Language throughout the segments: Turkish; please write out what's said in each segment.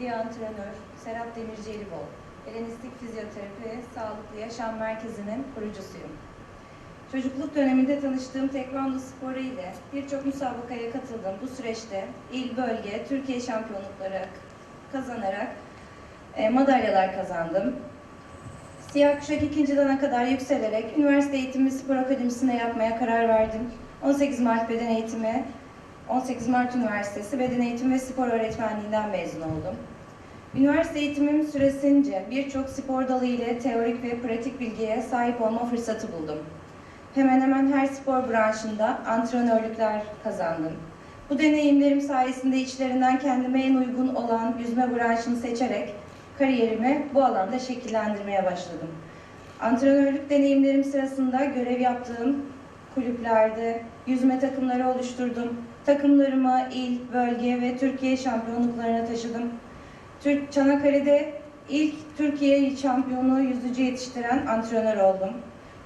emekli antrenör Serap Demirci Elibol, Helenistik Fizyoterapi ve Sağlıklı Yaşam Merkezi'nin kurucusuyum. Çocukluk döneminde tanıştığım tekvando sporu ile birçok müsabakaya katıldım. Bu süreçte il, bölge, Türkiye şampiyonlukları kazanarak e, madalyalar kazandım. Siyah kuşak ikinci dana kadar yükselerek üniversite eğitimi spor akademisinde yapmaya karar verdim. 18 Mart beden eğitimi, 18 Mart Üniversitesi Beden Eğitimi ve Spor Öğretmenliğinden mezun oldum. Üniversite eğitimim süresince birçok spor dalı ile teorik ve pratik bilgiye sahip olma fırsatı buldum. Hemen hemen her spor branşında antrenörlükler kazandım. Bu deneyimlerim sayesinde içlerinden kendime en uygun olan yüzme branşını seçerek kariyerimi bu alanda şekillendirmeye başladım. Antrenörlük deneyimlerim sırasında görev yaptığım kulüplerde yüzme takımları oluşturdum. Takımlarımı il, bölge ve Türkiye şampiyonluklarına taşıdım. Türk Çanakkale'de ilk Türkiye şampiyonu yüzücü yetiştiren antrenör oldum.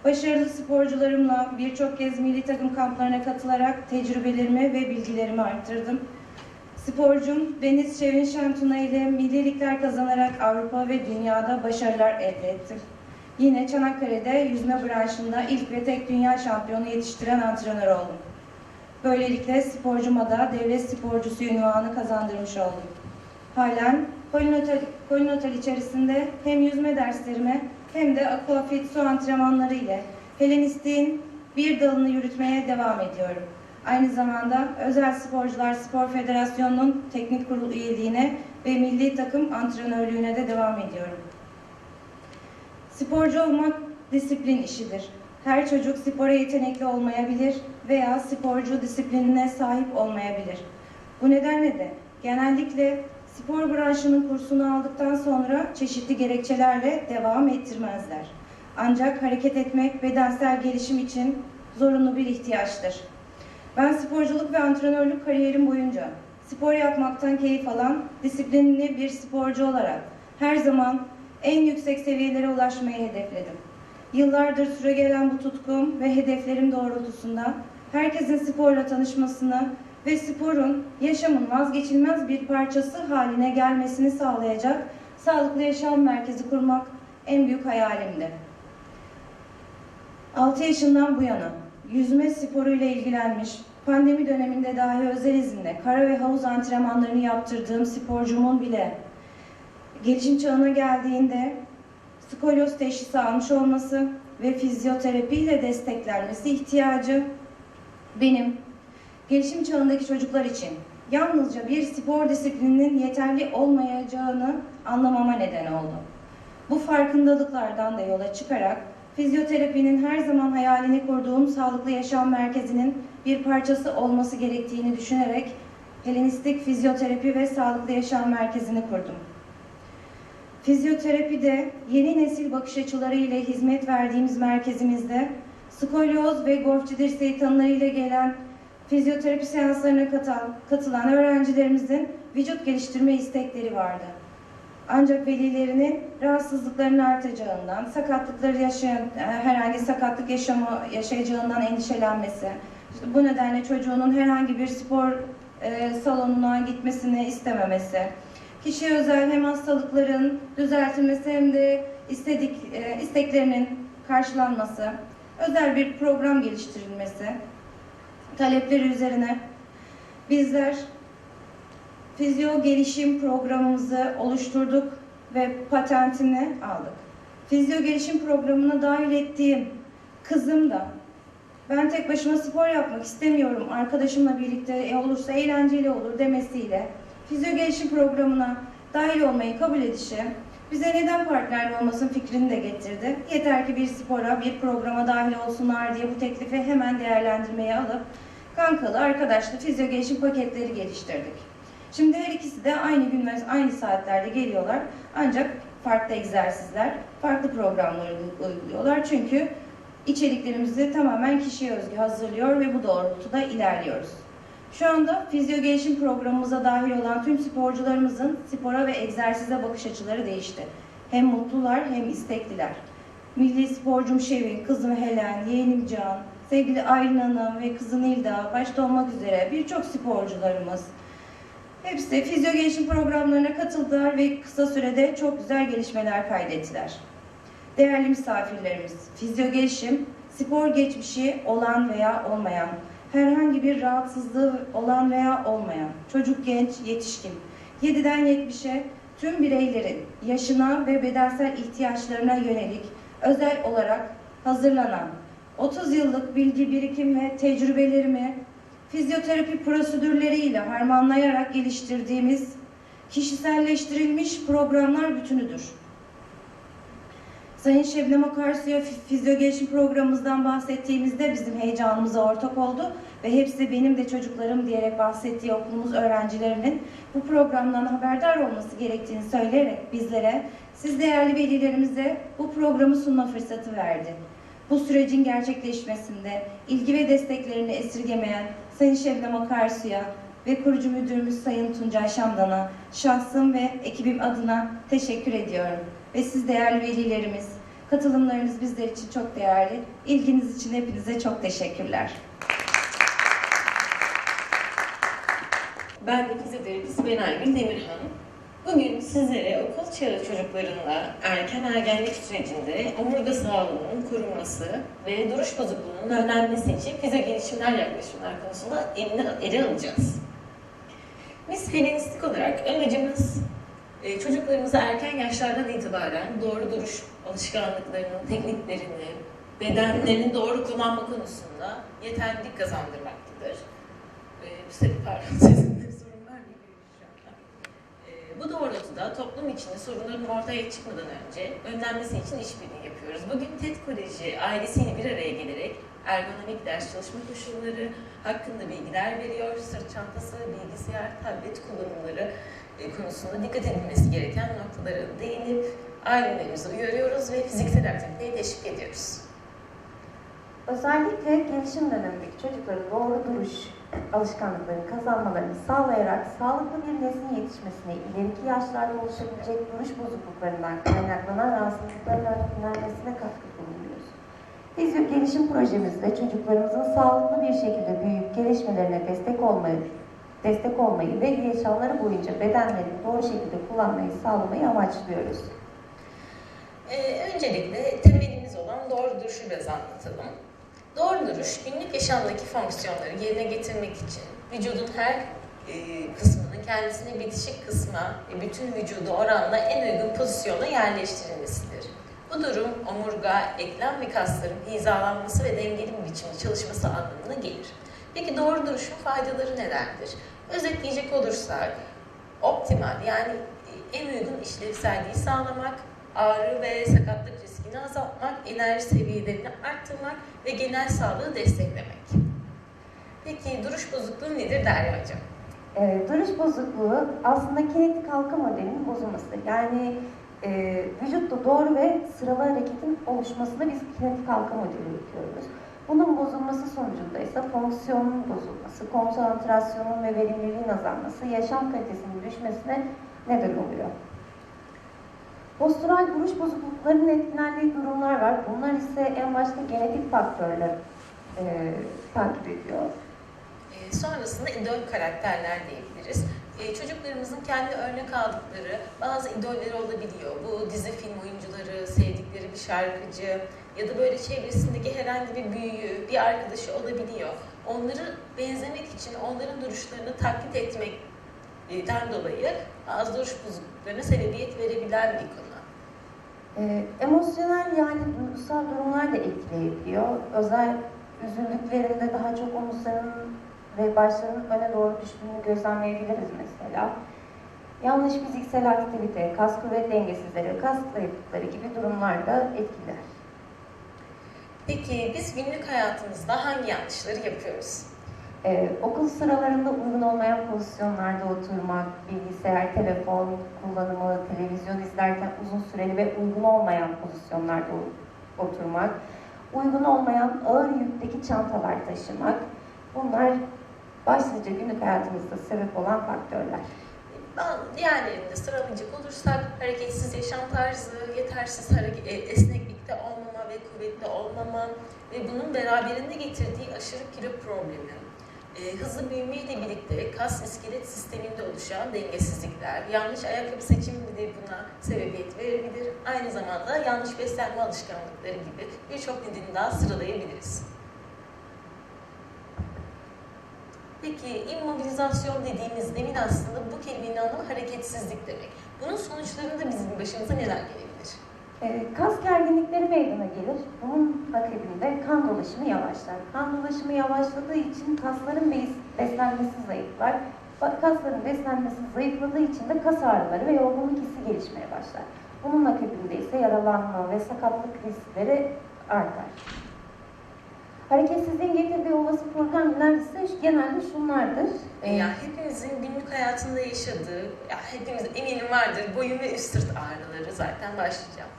Başarılı sporcularımla birçok kez milli takım kamplarına katılarak tecrübelerimi ve bilgilerimi arttırdım. Sporcum Deniz Şevin Şentuna ile milli ligler kazanarak Avrupa ve dünyada başarılar elde ettim. Yine Çanakkale'de yüzme branşında ilk ve tek dünya şampiyonu yetiştiren antrenör oldum. Böylelikle sporcuma da devlet sporcusu ünvanı kazandırmış oldum. Halen Polinotel, Polinotel içerisinde hem yüzme derslerime hem de aquafit su antrenmanları ile Helenistik'in bir dalını yürütmeye devam ediyorum. Aynı zamanda Özel Sporcular Spor Federasyonu'nun teknik kurul üyeliğine ve milli takım antrenörlüğüne de devam ediyorum. Sporcu olmak disiplin işidir. Her çocuk spora yetenekli olmayabilir veya sporcu disiplinine sahip olmayabilir. Bu nedenle de genellikle spor branşının kursunu aldıktan sonra çeşitli gerekçelerle devam ettirmezler. Ancak hareket etmek bedensel gelişim için zorunlu bir ihtiyaçtır. Ben sporculuk ve antrenörlük kariyerim boyunca spor yapmaktan keyif alan, disiplinli bir sporcu olarak her zaman en yüksek seviyelere ulaşmayı hedefledim. Yıllardır süregelen bu tutkum ve hedeflerim doğrultusunda herkesin sporla tanışmasını ve sporun yaşamın vazgeçilmez bir parçası haline gelmesini sağlayacak sağlıklı yaşam merkezi kurmak en büyük hayalimdi. 6 yaşından bu yana yüzme sporuyla ilgilenmiş, pandemi döneminde dahi özel izinle kara ve havuz antrenmanlarını yaptırdığım sporcumun bile gelişim çağına geldiğinde skolyoz teşhisi almış olması ve fizyoterapiyle desteklenmesi ihtiyacı benim gelişim çağındaki çocuklar için yalnızca bir spor disiplininin yeterli olmayacağını anlamama neden oldu. Bu farkındalıklardan da yola çıkarak fizyoterapinin her zaman hayalini kurduğum sağlıklı yaşam merkezinin bir parçası olması gerektiğini düşünerek Helenistik Fizyoterapi ve Sağlıklı Yaşam Merkezi'ni kurdum. Fizyoterapide yeni nesil bakış açıları ile hizmet verdiğimiz merkezimizde skolyoz ve golfçu dirseği tanılarıyla gelen fizyoterapi seanslarına katılan, katılan öğrencilerimizin vücut geliştirme istekleri vardı. Ancak velilerinin rahatsızlıkların artacağından, sakatlıkları yaşayan, e, herhangi sakatlık yaşamı yaşayacağından endişelenmesi, işte bu nedenle çocuğunun herhangi bir spor e, salonuna gitmesini istememesi, kişiye özel hem hastalıkların düzeltilmesi hem de istedik e, isteklerinin karşılanması, özel bir program geliştirilmesi, talepleri üzerine bizler fizyo gelişim programımızı oluşturduk ve patentini aldık. Fizyo gelişim programına dahil ettiğim kızım da ben tek başıma spor yapmak istemiyorum, arkadaşımla birlikte e, olursa eğlenceli olur demesiyle fizyo programına dahil olmayı kabul edişi bize neden partner olmasın fikrini de getirdi. Yeter ki bir spora, bir programa dahil olsunlar diye bu teklifi hemen değerlendirmeye alıp kankalı, arkadaşlı fizyo paketleri geliştirdik. Şimdi her ikisi de aynı gün ve aynı saatlerde geliyorlar. Ancak farklı egzersizler, farklı programları uyguluyorlar. Çünkü içeriklerimizi tamamen kişiye özgü hazırlıyor ve bu doğrultuda ilerliyoruz. Şu anda fizyo gelişim programımıza dahil olan tüm sporcularımızın spora ve egzersize bakış açıları değişti. Hem mutlular hem istekliler. Milli sporcum Şevin, kızım Helen, yeğenim Can, sevgili Aylin Hanım ve kızı Nilda başta olmak üzere birçok sporcularımız Hepsi fizyo gelişim programlarına katıldılar ve kısa sürede çok güzel gelişmeler kaydettiler. Değerli misafirlerimiz, fizyo gelişim, spor geçmişi olan veya olmayan, herhangi bir rahatsızlığı olan veya olmayan, çocuk, genç, yetişkin, 7'den 70'e tüm bireylerin yaşına ve bedensel ihtiyaçlarına yönelik özel olarak hazırlanan 30 yıllık bilgi birikim ve tecrübelerimi fizyoterapi prosedürleriyle harmanlayarak geliştirdiğimiz kişiselleştirilmiş programlar bütünüdür. Sayın Şebnem Akarsu'ya fi- fizyo gelişim programımızdan bahsettiğimizde bizim heyecanımıza ortak oldu ve hepsi benim de çocuklarım diyerek bahsettiği okulumuz öğrencilerinin bu programdan haberdar olması gerektiğini söyleyerek bizlere, siz değerli velilerimize bu programı sunma fırsatı verdi. Bu sürecin gerçekleşmesinde ilgi ve desteklerini esirgemeyen Sayın Şebnem Akarsu'ya ve kurucu müdürümüz Sayın Tuncay Şamdan'a şahsım ve ekibim adına teşekkür ediyorum. Ve siz değerli velilerimiz, katılımlarınız bizler için çok değerli. İlginiz için hepinize çok teşekkürler. Ben de fizyoterapist Benaygül Demirhan. Bugün sizlere okul çağı çocuklarında erken ergenlik sürecinde omurga sağlığının korunması ve duruş bozukluğunun önlenmesi için fizyo gelişimler yaklaşımlar konusunda ele alacağız. Biz Helenistik olarak amacımız e, çocuklarımıza erken yaşlardan itibaren doğru duruş alışkanlıklarının, tekniklerini, bedenlerini doğru kullanma konusunda yeterlilik kazandırmaktadır. Bir sene pardon sesimde sorun var. Ee, bu doğrultuda toplum içinde sorunların ortaya çıkmadan önce önlenmesi için işbirliği yapıyoruz. Bugün TED Koleji ailesiyle bir araya gelerek ergonomik ders çalışma koşulları hakkında bilgiler veriyor. Sırt çantası, bilgisayar, tablet kullanımları e, konusunda dikkat edilmesi gereken noktalara değinip ailelerimizi uyarıyoruz ve fiziksel aktiviteye teşvik ediyoruz. Özellikle gelişim dönemindeki çocukların doğru duruş alışkanlıklarını kazanmalarını sağlayarak sağlıklı bir neslin yetişmesine, ileriki yaşlarda oluşabilecek duruş bozukluklarından kaynaklanan rahatsızlıkların önlenmesine katkı bulunuyoruz. Fizyo gelişim projemizde çocuklarımızın sağlıklı bir şekilde büyüyüp gelişmelerine destek olmayı, destek olmayı ve yaşamları boyunca bedenlerini doğru şekilde kullanmayı sağlamayı amaçlıyoruz. Ee, öncelikle temelimiz olan doğru duruşu biraz anlatalım. Doğru duruş, günlük yaşamdaki fonksiyonları yerine getirmek için vücudun her e, kısmının kendisine bitişik kısma ve bütün vücudu oranla en uygun pozisyona yerleştirilmesidir. Bu durum omurga, eklem ve kasların hizalanması ve dengeli bir biçimde çalışması anlamına gelir. Peki doğru duruşun faydaları nelerdir? Özetleyecek olursak, optimal yani en uygun işlevselliği sağlamak, ağrı ve sakatlık riskini azaltmak, enerji seviyelerini arttırmak ve genel sağlığı desteklemek. Peki duruş bozukluğu nedir Derya Hocam? E, duruş bozukluğu aslında kinetik halka modelinin bozulması. Yani e, vücutta doğru ve sıralı hareketin oluşmasında biz kinetik halka modeli yapıyoruz. Bunun bozulması sonucunda ise fonksiyonun bozulması, konsantrasyonun ve verimliliğin azalması, yaşam kalitesinin düşmesine neden oluyor. Postural duruş bozukluklarının etkilendiği durumlar var. Bunlar ise en başta genetik faktörler e, takip ediyor. Ee, sonrasında idol karakterler diyebiliriz. Ee, çocuklarımızın kendi örnek aldıkları bazı idolleri olabiliyor. Bu dizi film oyuncuları, sevdikleri bir şarkıcı ya da böyle çevresindeki herhangi bir büyüğü, bir arkadaşı olabiliyor. Onları benzemek için onların duruşlarını taklit etmekten dolayı bazı duruş bozukluklarına sebebiyet verebilen bir konu. Ee, emosyonel yani duygusal durumlar da etkileyebiliyor. Özel üzüldüklerinde daha çok omuzların ve başlarının öne doğru düştüğünü gözlemleyebiliriz mesela. Yanlış fiziksel aktivite, kas kuvvet dengesizleri, kas zayıflıkları gibi durumlar da etkiler. Peki biz günlük hayatımızda hangi yanlışları yapıyoruz? Ee, okul sıralarında uygun olmayan pozisyonlarda oturmak, bilgisayar, telefon kullanımı, televizyon izlerken uzun süreli ve uygun olmayan pozisyonlarda oturmak, uygun olmayan ağır yükteki çantalar taşımak, bunlar başlıca günlük hayatımızda sebep olan faktörler. Ben- Diğerlerinde sıralayacak olursak hareketsiz yaşam tarzı, yetersiz hareket, e, esneklikte olmama ve kuvvetli olmama ve bunun beraberinde getirdiği aşırı kilo problemi. E, hızlı büyümeyle birlikte kas iskelet sisteminde oluşan dengesizlikler, yanlış ayakkabı seçimi de buna sebebiyet verebilir. Aynı zamanda yanlış beslenme alışkanlıkları gibi birçok nedeni daha sıralayabiliriz. Peki immobilizasyon dediğimiz demin aslında bu kelimenin anlamı hareketsizlik demek. Bunun sonuçlarında bizim başımıza neler gelebilir? Ee, kas gerginlikleri meydana gelir. Bunun akabinde kan dolaşımı yavaşlar. Kan dolaşımı yavaşladığı için kasların bes- beslenmesi zayıflar. Kasların beslenmesi zayıfladığı için de kas ağrıları ve yorgunluk hissi gelişmeye başlar. Bunun akabinde ise yaralanma ve sakatlık riskleri artar. Hareketsizliğin getirdiği olası problemler ise genelde şunlardır. Ee, Ya hepimizin günlük hayatında yaşadığı, ya hepimiz eminim vardır boyun ve üst sırt ağrıları zaten başlayacağım.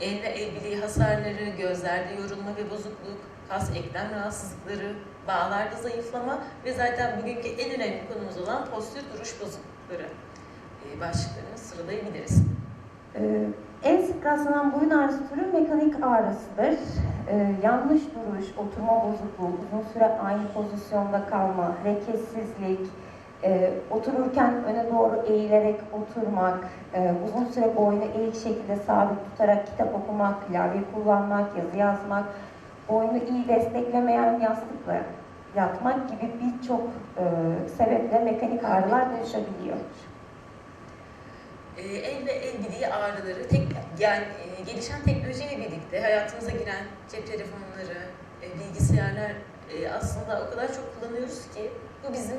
El ve el bileği hasarları, gözlerde yorulma ve bozukluk, kas eklem rahatsızlıkları, bağlarda zayıflama ve zaten bugünkü en önemli konumuz olan postür duruş bozuklukları e, başlıklarını sıralayabiliriz. Ee, en sık rastlanan boyun ağrısı türü mekanik ağrısıdır. Ee, yanlış duruş, oturma bozukluğu, uzun süre aynı pozisyonda kalma, hareketsizlik, e, otururken öne doğru eğilerek oturmak, e, uzun süre boynu eğik şekilde sabit tutarak kitap okumak, klavye kullanmak, yazı yazmak, boynu iyi desteklemeyen yastıkla yatmak gibi birçok e, sebeple mekanik ağrılar oluşabiliyor. E, el ve el bileği ağrıları tek, yani e, gelişen teknolojiyle birlikte hayatımıza giren cep telefonları, e, bilgisayarlar e, aslında o kadar çok kullanıyoruz ki bu bizim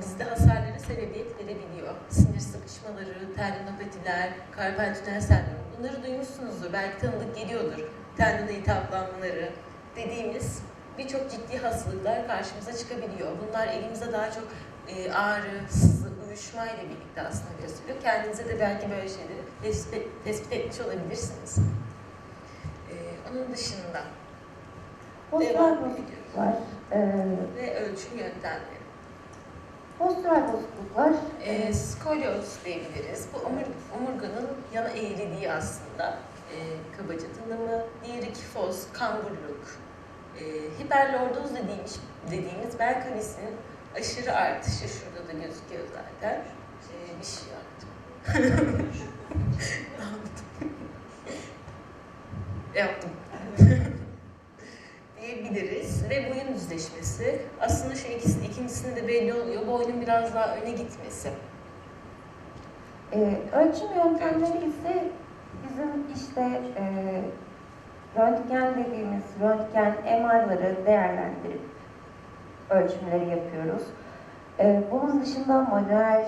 bizde hasarlara sebebiyet verebiliyor. Sinir sıkışmaları, tendinopatiler, karpal tünel sendromu bunları duymuşsunuzdur. Belki tanıdık geliyordur. Tendon iltihaplanmaları dediğimiz birçok ciddi hastalıklar karşımıza çıkabiliyor. Bunlar elimizde daha çok e, ağrı, sızı, uyuşma ile birlikte aslında gösteriyor. Kendinize de belki böyle şeyleri tespit, tespit etmiş olabilirsiniz. E, onun dışında Postural devam bozukluklar, ediyoruz. e, Ve ölçüm yöntemleri. postural bozukluklar, E, skolyoz diyebiliriz. Bu omur, omurganın yana eğriliği aslında. E, kabaca tanımı. Diğeri kifoz, kamburluk. E, hiperlordoz dediğimiz, dediğimiz bel kavesinin aşırı artışı. Şurada da gözüküyor zaten. E, bir şey yaptım. Yaptım? Yaptım. diyebiliriz ve boyun düzleşmesi. Aslında şu ikisi, ikincisinde de belli oluyor. Boynun biraz daha öne gitmesi. e, ölçüm yöntemleri ise bizim işte e, röntgen dediğimiz röntgen MR'ları değerlendirip ölçümleri yapıyoruz. E, bunun dışında manuel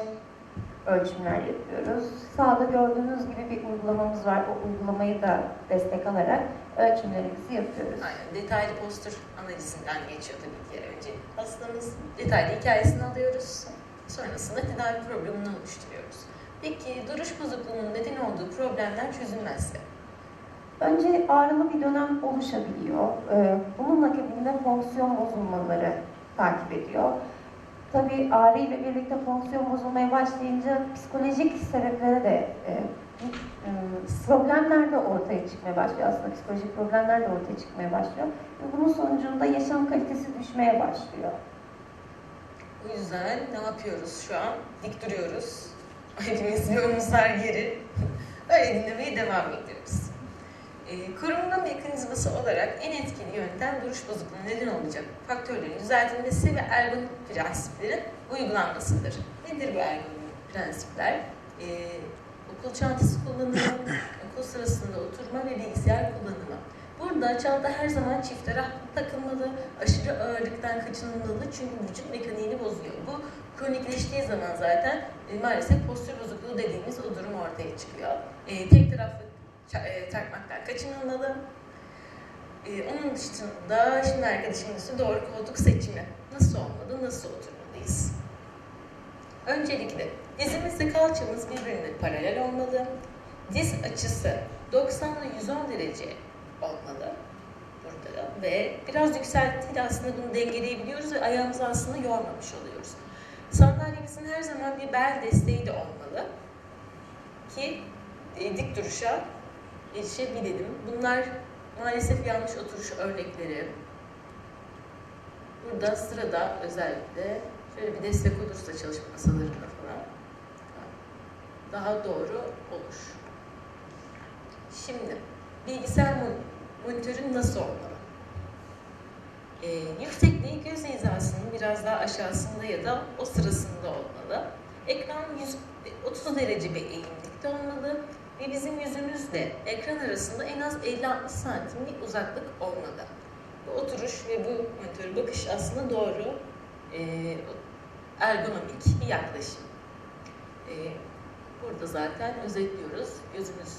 ölçümler yapıyoruz. Sağda gördüğünüz gibi bir uygulamamız var. O uygulamayı da destek alarak ölçümlerimizi yapıyoruz. Aynen detaylı postür analizinden geçiyor tabii ki önce hastamız. Detaylı hikayesini alıyoruz. Sonrasında tedavi programını oluşturuyoruz. Peki duruş bozukluğunun neden olduğu problemler çözülmezse? Önce ağrılı bir dönem oluşabiliyor. Ee, Bunun akabinde fonksiyon bozulmaları takip ediyor. Tabii ağrı ile birlikte fonksiyon bozulmaya başlayınca psikolojik sebeplere de e, e, problemler de ortaya çıkmaya başlıyor. Aslında psikolojik problemler de ortaya çıkmaya başlıyor. Ve bunun sonucunda yaşam kalitesi düşmeye başlıyor. O yüzden ne yapıyoruz şu an? Dik duruyoruz. Hepimiz bir omuzlar geri. Öyle dinlemeye devam ediyoruz. Ee, korunma mekanizması olarak en etkili yöntem duruş bozukluğuna neden olacak faktörlerin düzeltilmesi ve ergonomik prensiplerin uygulanmasıdır. Nedir bu ergonomik prensipler? Ee, okul çantası kullanımı, okul sırasında oturma ve bilgisayar kullanımı. Burada çanta her zaman çift taraflı takılmalı, aşırı ağırlıktan kaçınılmalı çünkü vücut mekaniğini bozuyor. Bu kronikleştiği zaman zaten e, maalesef postür bozukluğu dediğimiz o durum ortaya çıkıyor. E, tek taraflı takmaktan kaçınılmalı. E, onun dışında şimdi arkadaşımın doğru koltuk seçimi. Nasıl olmalı, nasıl oturmalıyız? Öncelikle dizimizle kalçamız birbirine paralel olmalı. Diz açısı 90 ile 110 derece olmalı burada da. ve biraz yükseltiyle aslında bunu dengeleyebiliyoruz ve ayağımızı aslında yormamış oluyoruz. Sandalyemizin her zaman bir bel desteği de olmalı ki e, dik duruşa erişebilelim. Bunlar maalesef yanlış oturuş örnekleri. burada sırada özellikle şöyle bir destek olursa çalışma masalarında falan daha doğru olur. Şimdi bilgisayar mon- monitörü nasıl olmalı? Ee, yüksekliği göz hizasının biraz daha aşağısında ya da o sırasında olmalı. Ekran 100, 30 derece bir eğimlikte olmalı ve bizim yüzümüzle ekran arasında en az 50-60 santimlik uzaklık olmalı. Bu oturuş ve bu monitör bakış aslında doğru e, ergonomik bir yaklaşım. E, burada zaten özetliyoruz. Gözümüz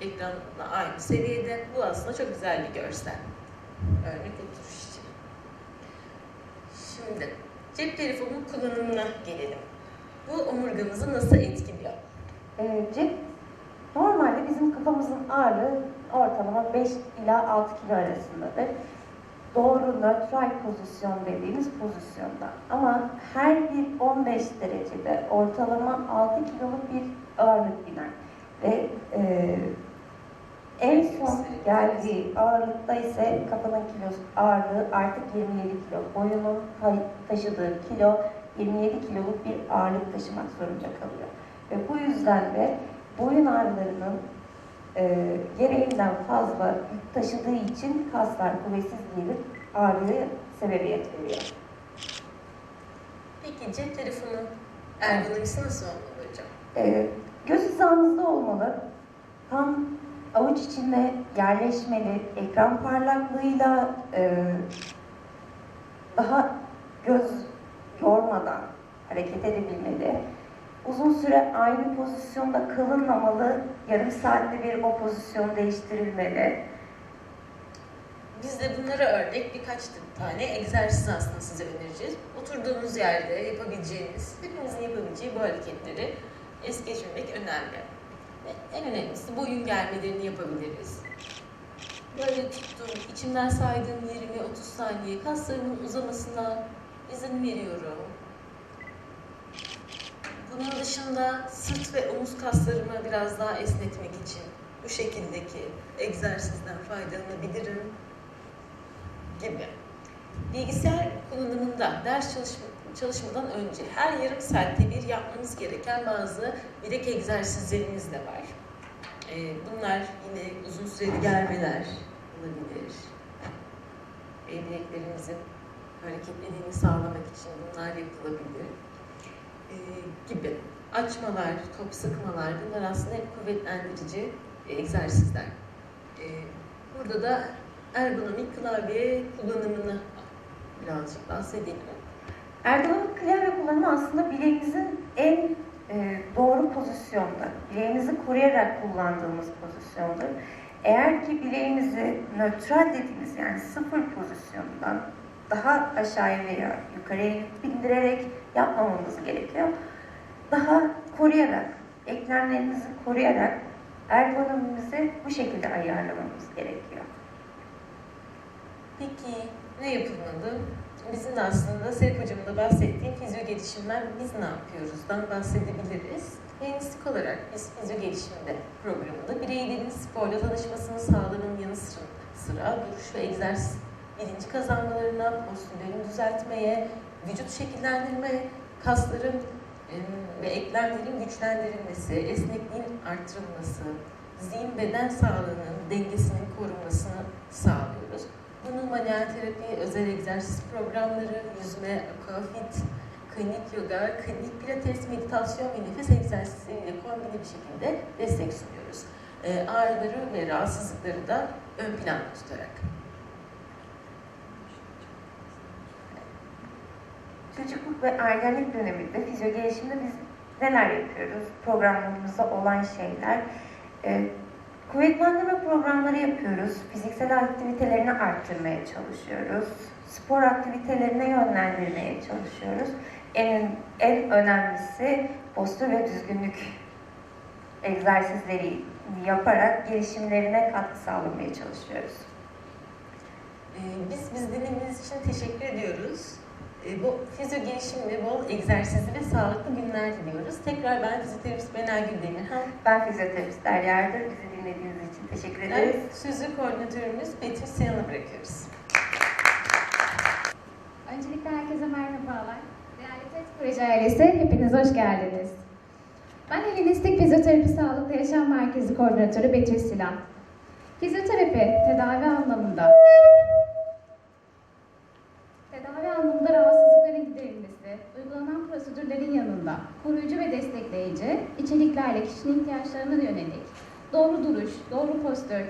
ekranla aynı seviyede. Bu aslında çok güzel bir görsel. Örnek oturuş için. Şimdi cep telefonunun kullanımına gelelim. Bu omurgamızı nasıl etkiliyor? Cep normalde bizim kafamızın ağırlığı ortalama 5 ila 6 kilo arasındadır. Doğru nötral pozisyon dediğimiz pozisyonda. Ama her bir 15 derecede ortalama 6 kiloluk bir ağırlık biner. Ve e, en son geldiği ağırlıkta ise kafanın kilosu ağırlığı artık 27 kilo. Boyunun taşıdığı kilo 27 kiloluk bir ağırlık taşımak zorunda kalıyor. Ve bu yüzden de boyun ağrılarının e, gereğinden fazla yük taşıdığı için kaslar kuvvetsiz gelip ağrıya sebebiyet veriyor. Peki cep telefonu ergonomisi nasıl olmalı hocam? E, göz hizamızda olmalı. Tam avuç içinde yerleşmeli, ekran parlaklığıyla e, daha göz yormadan hareket edebilmeli. Uzun süre aynı pozisyonda kalınmamalı, yarım saatte bir o pozisyon değiştirilmeli. Biz de bunlara örnek birkaç tane egzersiz aslında size önereceğiz. Oturduğunuz yerde yapabileceğiniz, hepimizin yapabileceği bu hareketleri es geçmemek önemli. Ve en önemlisi boyun germelerini yapabiliriz. Böyle tuttum, içimden saydığım 20-30 saniye kaslarımın uzamasına izin veriyorum. Bunun dışında sırt ve omuz kaslarımı biraz daha esnetmek için bu şekildeki egzersizden faydalanabilirim gibi. Bilgisayar kullanımında ders çalışma, çalışmadan önce her yarım saatte bir yapmanız gereken bazı bilek egzersizlerimiz de var. Ee, bunlar yine uzun süreli germeler olabilir. E, bileklerimizin hareketliliğini sağlamak için bunlar yapılabilir. Ee, gibi. Açmalar, top sıkmalar bunlar aslında hep kuvvetlendirici e, egzersizler. Ee, burada da ergonomik klavye kullanımını birazcık bahsedelim. Ergonomik klavye kullanımı aslında bileğimizin en e, doğru pozisyonda, bileğimizi koruyarak kullandığımız pozisyondur. Eğer ki bileğimizi nötral dediğimiz yani sıfır pozisyondan daha aşağıya veya yukarıya bindirerek yapmamamız gerekiyor. Daha koruyarak, eklemlerimizi koruyarak ergonomimizi bu şekilde ayarlamamız gerekiyor. Peki ne yapılmalı? Bizim de aslında Serap Hocam'ın da bahsettiği fizyo gelişimler biz ne yapıyoruzdan bahsedebiliriz. Mühendislik olarak biz fizyo gelişimde programında bireylerin sporla tanışmasını sağlamanın yanı sıra, sıra duruş ve egzersiz bilinci kazanmalarına, postürlerini düzeltmeye, vücut şekillendirme, kasların em, ve eklemlerin güçlendirilmesi, esnekliğin artırılması, zihin beden sağlığının dengesinin korunmasını sağlıyoruz. Bunun manuel terapi, özel egzersiz programları, yüzme, aquafit, klinik yoga, klinik pilates, meditasyon ve nefes egzersizleriyle kombine bir şekilde destek sunuyoruz. Ee, ağrıları ve rahatsızlıkları da ön planda tutarak. Çocukluk ve ergenlik döneminde fizyo gelişimde biz neler yapıyoruz? Programlarımızda olan şeyler. E, kuvvetlendirme programları yapıyoruz. Fiziksel aktivitelerini arttırmaya çalışıyoruz. Spor aktivitelerine yönlendirmeye çalışıyoruz. En, en önemlisi postür ve düzgünlük egzersizleri yaparak gelişimlerine katkı sağlamaya çalışıyoruz. Ee, biz biz dinlediğiniz için teşekkür ediyoruz. Ee, bu fizyo gelişimli, bol egzersizli ve sağlıklı günler diliyoruz. Tekrar ben fizyoterapist Ben Ergül Demirhan. Ben fizyoterapist Derya Erdir. Bizi dinlediğiniz için teşekkür ederiz. Evet, sözlü koordinatörümüz Betül Siyan'a bırakıyoruz. Öncelikle herkese merhabalar. Değerli TED Proje ailesi, hepiniz hoş geldiniz. Ben Helenistik Fizyoterapi Sağlıklı Yaşam Merkezi Koordinatörü Betül Silan. Fizyoterapi, tedavi anlamında Tedavi anlamında yanında koruyucu ve destekleyici içeriklerle kişinin ihtiyaçlarına yönelik. Doğru duruş, doğru postür,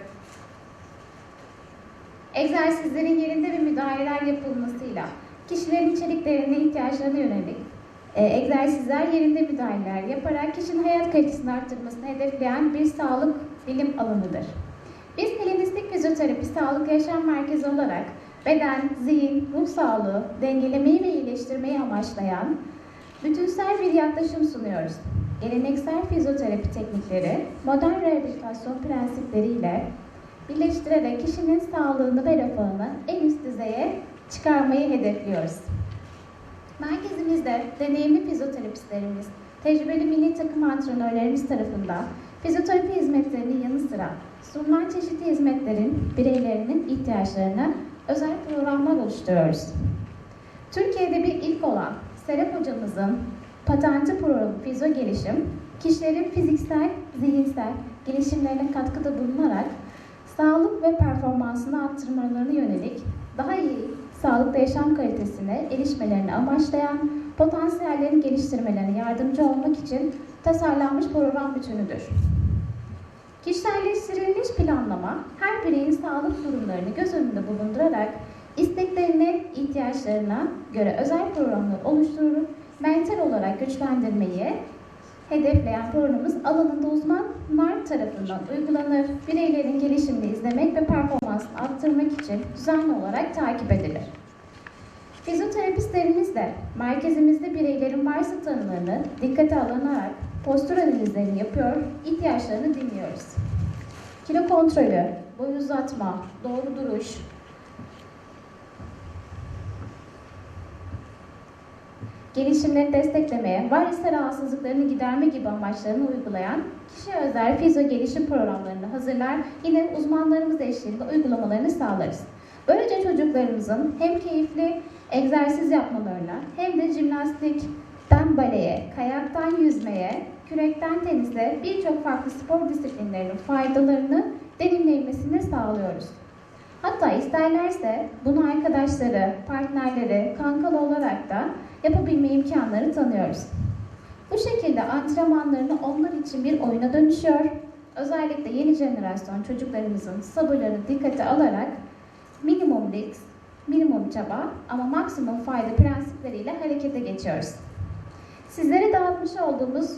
egzersizlerin yerinde ve müdahaleler yapılmasıyla kişilerin içeriklerine ihtiyaçlarına yönelik e, egzersizler yerinde müdahaleler yaparak kişinin hayat kalitesini arttırmasını hedefleyen bir sağlık bilim alanıdır. Biz Helenistik Fizyoterapi Sağlık Yaşam Merkezi olarak beden, zihin, ruh sağlığı, dengelemeyi ve iyileştirmeyi amaçlayan bütünsel bir yaklaşım sunuyoruz. Geleneksel fizyoterapi teknikleri, modern rehabilitasyon prensipleriyle birleştirerek kişinin sağlığını ve refahını en üst düzeye çıkarmayı hedefliyoruz. Merkezimizde deneyimli fizyoterapistlerimiz, tecrübeli milli takım antrenörlerimiz tarafından fizyoterapi hizmetlerinin yanı sıra sunulan çeşitli hizmetlerin bireylerinin ihtiyaçlarına özel programlar oluşturuyoruz. Türkiye'de bir ilk olan Serap hocamızın patenti programı Fizyo Gelişim, kişilerin fiziksel, zihinsel gelişimlerine katkıda bulunarak sağlık ve performansını arttırmalarına yönelik daha iyi sağlıklı yaşam kalitesine erişmelerini amaçlayan potansiyellerini geliştirmelerine yardımcı olmak için tasarlanmış program bütünüdür. Kişiselleştirilmiş planlama her bireyin sağlık durumlarını göz önünde bulundurarak isteklerine, ihtiyaçlarına göre özel programlar oluşturup mental olarak güçlendirmeyi hedefleyen programımız alanında uzmanlar tarafından uygulanır. Bireylerin gelişimini izlemek ve performansını arttırmak için düzenli olarak takip edilir. Fizyoterapistlerimiz de merkezimizde bireylerin varsa tanılarını dikkate alınarak postür analizlerini yapıyor, ihtiyaçlarını dinliyoruz. Kilo kontrolü, boy uzatma, doğru duruş, gelişimlerini desteklemeye, var ise rahatsızlıklarını giderme gibi amaçlarını uygulayan kişiye özel fizyo gelişim programlarını hazırlar, yine uzmanlarımız eşliğinde uygulamalarını sağlarız. Böylece çocuklarımızın hem keyifli egzersiz yapmalarına hem de jimnastikten baleye, kayaktan yüzmeye, kürekten tenise birçok farklı spor disiplinlerinin faydalarını deneyimlemesini sağlıyoruz. Hatta isterlerse bunu arkadaşları, partnerleri, kankalı olarak da yapabilme imkanları tanıyoruz. Bu şekilde antrenmanlarını onlar için bir oyuna dönüşüyor. Özellikle yeni jenerasyon çocuklarımızın sabırlarını dikkate alarak minimum risk, minimum çaba ama maksimum fayda prensipleriyle harekete geçiyoruz. Sizlere dağıtmış olduğumuz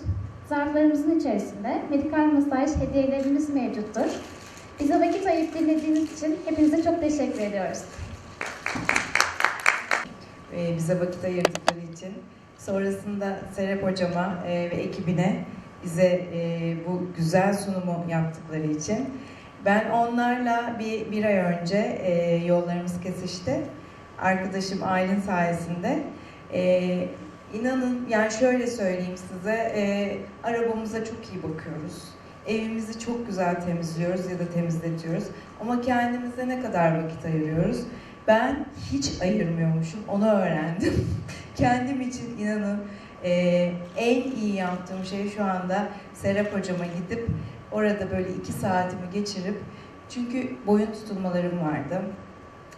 zarflarımızın içerisinde medikal masaj hediyelerimiz mevcuttur. Bize vakit ayıp dinlediğiniz için hepinize çok teşekkür ediyoruz. E, bize vakit ayırdıkları için. Sonrasında Serap Hocama e, ve ekibine bize e, bu güzel sunumu yaptıkları için. Ben onlarla bir, bir ay önce yollarımız kesişti. Arkadaşım Aylin sayesinde. İnanın yani şöyle söyleyeyim size arabamıza çok iyi bakıyoruz. Evimizi çok güzel temizliyoruz ya da temizletiyoruz. Ama kendimize ne kadar vakit ayırıyoruz? Ben hiç ayırmıyormuşum, onu öğrendim. Kendim için inanın e, en iyi yaptığım şey şu anda Serap hocama gidip orada böyle iki saatimi geçirip çünkü boyun tutulmalarım vardı.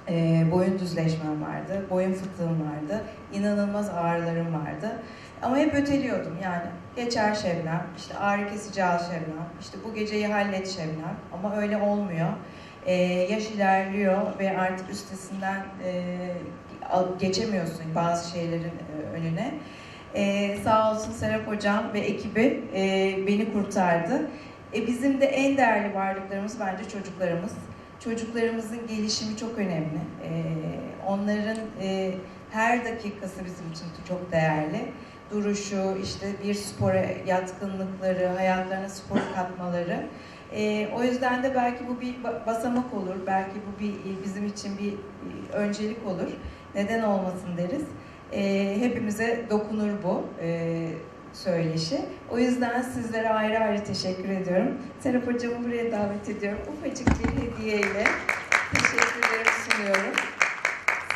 E, boyun düzleşmem vardı, boyun fıtığım vardı, inanılmaz ağrılarım vardı. Ama hep öteliyordum yani. Geçer Şebnem, işte ağrı kesici al Şebnem, işte bu geceyi hallet Şebnem. Ama öyle olmuyor. Ee, yaş ilerliyor ve artık üstesinden e, geçemiyorsun bazı şeylerin e, önüne. Ee, sağ olsun Serap Hocam ve ekibi e, beni kurtardı. E, bizim de en değerli varlıklarımız bence çocuklarımız. Çocuklarımızın gelişimi çok önemli. Ee, onların e, her dakikası bizim için çok değerli. Duruşu, işte bir spora yatkınlıkları, hayatlarına spor katmaları. Ee, o yüzden de belki bu bir ba- basamak olur, belki bu bir e, bizim için bir e, öncelik olur. Neden olmasın deriz. Ee, hepimize dokunur bu e, söyleşi. O yüzden sizlere ayrı ayrı teşekkür ediyorum. Serap Hocam'ı buraya davet ediyorum. Ufacık bir hediyeyle teşekkürlerimi sunuyorum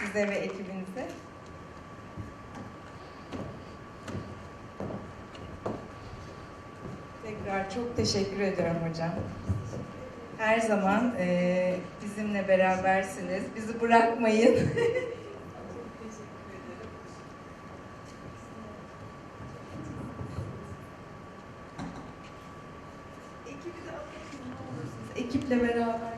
size ve ekibinize. Tekrar çok teşekkür ediyorum hocam. Her zaman eee, bizimle berabersiniz. Bizi bırakmayın. Ekiple beraber.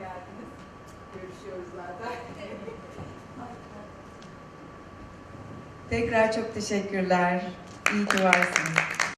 geldiniz. Görüşüyoruz zaten. Tekrar çok teşekkürler. İyi ki varsınız.